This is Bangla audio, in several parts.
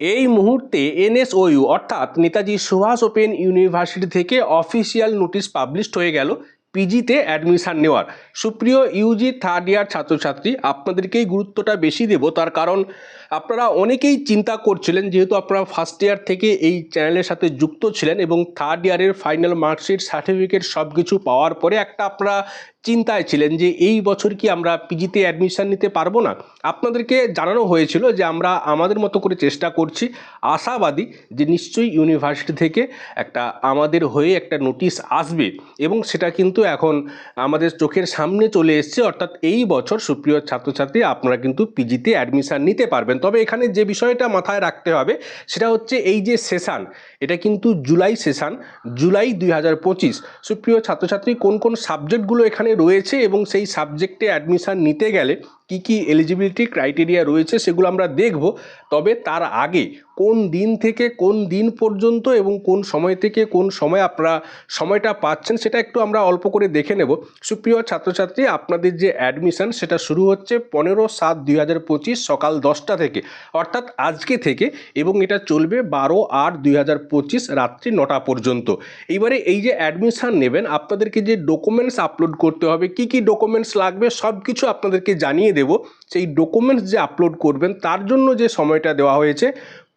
এই মুহূর্তে এনএসওইউ অর্থাৎ নেতাজি সুভাষ ওপেন ইউনিভার্সিটি থেকে অফিসিয়াল নোটিশ পাবলিশড হয়ে গেল পিজিতে অ্যাডমিশান নেওয়ার। সুপ্রিয় ইউজি থার্ড ইয়ার ছাত্রছাত্রী, আপনাদেরকেই গুরুত্বটা বেশি দেব, তার কারণ আপনারা অনেকেই চিন্তা করছিলেন, যেহেতু আপনারা ফার্স্ট ইয়ার থেকে এই চ্যানেলের সাথে যুক্ত ছিলেন এবং থার্ড ইয়ারের ফাইনাল মার্কশিট সার্টিফিকেট সব কিছু পাওয়ার পরে একটা আপনারা চিন্তায় ছিলেন যে এই বছর কি আমরা পিজিতে অ্যাডমিশান নিতে পারব না? আপনাদেরকে জানানো হয়েছিল যে আমরা আমাদের মতো করে চেষ্টা করছি। আশাবাদী যে নিশ্চয়ই ইউনিভার্সিটি থেকে একটা আমাদের হয়ে একটা নোটিশ আসবে এবং সেটা কিন্তু এখন আমাদের চোখের সামনে চলে এসছে, অর্থাৎ এই বছর সুপ্রিয় ছাত্রছাত্রী আপনারা কিন্তু পিজিতে অ্যাডমিশান নিতে পারবেন। তবে এখানে যে বিষয়টা মাথায় রাখতে হবে, সেটা হচ্ছে এই যে সেশান এটা কিন্তু জুলাই সেশান জুলাই দুই হাজার পঁচিশ। সুপ্রিয় ছাত্রছাত্রী, কোন কোন সাবজেক্টগুলো এখানে রয়েছে এবং সেই সাবজেক্টে অ্যাডমিশান নিতে গেলে কি কি এলিজিবিলিটি ক্রাইটেরিয়া রয়েছে সেগুলো আমরা দেখব, তবে তার আগে কোন দিন থেকে কোন দিন পর্যন্ত এবং কোন সময় থেকে কোন সময় আপনারা সময়টা পাচ্ছেন সেটা একটু আমরা অল্প করে দেখে নেব। সুপ্রিয় ছাত্রছাত্রী, আপনাদের যে অ্যাডমিশন সেটা শুরু হচ্ছে পনেরো সাত দুই সকাল দশটা থেকে, অর্থাৎ আজকে থেকে এবং এটা চলবে বারো আট দুই রাত্রি নটা পর্যন্ত। এইবারে এই যে অ্যাডমিশন নেবেন, আপনাদেরকে যে ডকুমেন্টস আপলোড করতে হবে, কি কি ডকুমেন্টস লাগবে সব কিছু আপনাদেরকে জানিয়ে দেব, সেই ডকুমেন্টস যে আপলোড করবেন তার জন্য যে সময়টা দেওয়া হয়েছে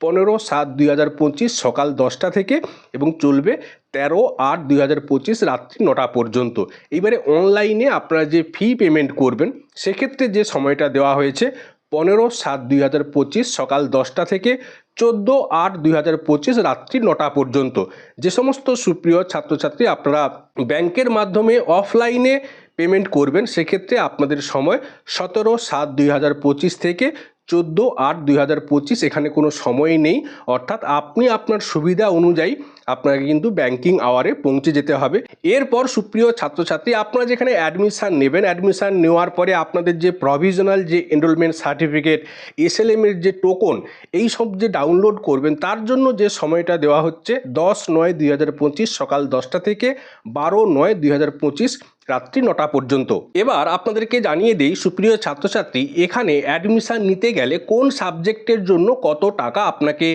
পনেরো সাত দুই হাজার পঁচিশ সকাল দশটা থেকে এবং চলবে তেরো আট দুই হাজার পঁচিশ রাত্রি নটা পর্যন্ত। এইবারে অনলাইনে আপনারা যে ফি পেমেন্ট করবেন, সেক্ষেত্রে যে সময়টা দেওয়া হয়েছে পনেরো সাত দুই হাজার পঁচিশ সকাল দশটা থেকে চোদ্দ আট দুই হাজার পঁচিশ রাত্রি নটা পর্যন্ত। যে সমস্ত সুপ্রিয় ছাত্রছাত্রী আপনারা ব্যাংকের মাধ্যমে অফলাইনে পেমেন্ট করবেন, সেক্ষেত্রে আপনাদের সময় সতেরো সাত দুই হাজার পঁচিশ থেকে চোদ্দ আট দুই হাজার পঁচিশ এখানে কোনো সময় নেই। অর্থাৎ আপনি আপনার সুবিধা অনুযায়ী আপনাকে কিন্তু ব্যাংকিং আওয়ারে পৌঁছে যেতে হবে। এরপর সুপ্রিয় ছাত্রছাত্রী, আপনারা যেখানে অ্যাডমিশান নেবেন অ্যাডমিশান নেওয়ার পরে আপনাদের যে প্রভিশনাল যে এনরোলমেন্ট সার্টিফিকেট এসএলএম এর যে টোকন এই সব যে ডাউনলোড করবেন, তার জন্য যে সময়টা দেওয়া হচ্ছে দশ নয় দুই সকাল দশটা থেকে বারো নয় দুই রাত্রি নটা পর্যন্ত। এবার আপনাদেরকে জানিয়ে দিই, সুপ্রিয় ছাত্রছাত্রী, এখানে অ্যাডমিশান নিতে গেলে কোন সাবজেক্টের জন্য কত টাকা আপনাকে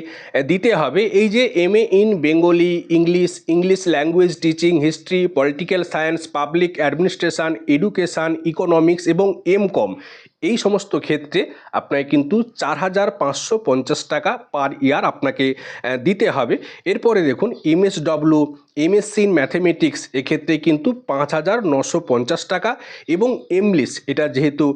দিতে হবে? এই যে M in Bengali English English language teaching history political science public administration education economics এবং এম কম এই সমস্ত ক্ষেত্রে আপনাকে কিন্তু চার হাজার পাঁচশো পঞ্চাশ টাকা পার ইয়ার আপনাকে দিতে হবে। এরপরে দেখুন এমএসডব্লিউ এমএসসি ইন ম্যাথমেটিক্স এক্ষেত্রে কিন্তু পাঁচ হাজার নশো পঞ্চাশ টাকা এবং এমলিস এটা যেহেতু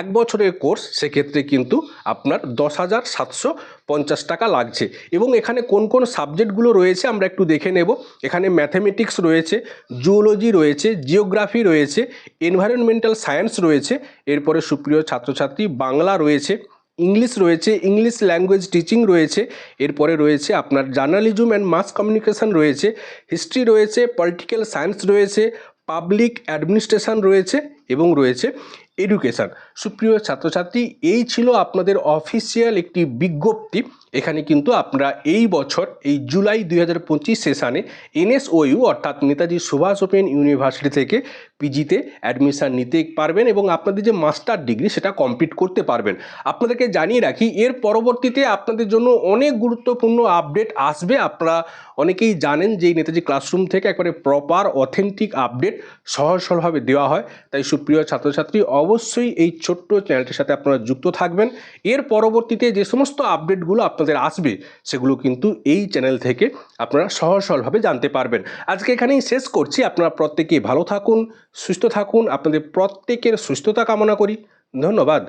এক বছরের কোর্স সেক্ষেত্রে কিন্তু আপনার দশ হাজার সাতশো পঞ্চাশ টাকা লাগছে। এবং এখানে কোন কোন সাবজেক্টগুলো রয়েছে আমরা একটু দেখে নেব। এখানে ম্যাথমেটিক্স রয়েছে জুওলজি রয়েছে জিওগ্রাফি রয়েছে এনভায়রনমেন্টাল সায়েন্স রয়েছে, এরপরে সুপ্রিয় ছাত্রছাত্রী, বাংলা রয়েছে, ইংলিশ রয়েছে, ইংলিশ ল্যাঙ্গুয়েজ টিচিং রয়েছে, এরপরে রয়েছে আপনার জার্নালিজম অ্যান্ড মাস কমিউনিকেশন রয়েছে হিস্ট্রি রয়েছে পলিটিক্যাল সায়েন্স রয়েছে পাবলিক অ্যাডমিনিস্ট্রেশন রয়েছে এবং রয়েছে এডুকেশান সুপ্রিয় ছাত্রছাত্রী, এই ছিল আপনাদের অফিসিয়াল একটি বিজ্ঞপ্তি। এখানে কিন্তু আপনারা এই বছর, এই জুলাই দুই হাজার পঁচিশ সেশানে এনএসওইউ, অর্থাৎ নেতাজি সুভাষ ওপেন ইউনিভার্সিটি থেকে পিজিতে অ্যাডমিশান নিতে পারবেন এবং আপনাদের যে মাস্টার ডিগ্রি সেটা কমপ্লিট করতে পারবেন। আপনাদেরকে জানিয়ে রাখি, এর পরবর্তীতে আপনাদের জন্য অনেক গুরুত্বপূর্ণ আপডেট আসবে। আপনারা অনেকেই জানেন যে নেতাজি ক্লাসরুম থেকে একবারে প্রপার অথেন্টিক আপডেট সহজ সরলভাবে দেওয়া হয়। তাই সুপ্রিয় ছাত্রছাত্রী, অবশ্যই এই ছোট্ট চ্যানেলটির সাথে আপনারা যুক্ত থাকবেন। এর পরবর্তীতে যে সমস্ত আপডেটগুলো আপনাদের আসবে, সেগুলো কিন্তু এই চ্যানেল থেকে আপনারা সহজ সরলভাবে জানতে পারবেন। আজকে এখানেই শেষ করছি। আপনারা প্রত্যেকেই ভালো থাকুন সুস্থ থাকুন আপনাদের প্রত্যেকের সুস্থতা কামনা করি। ধন্যবাদ।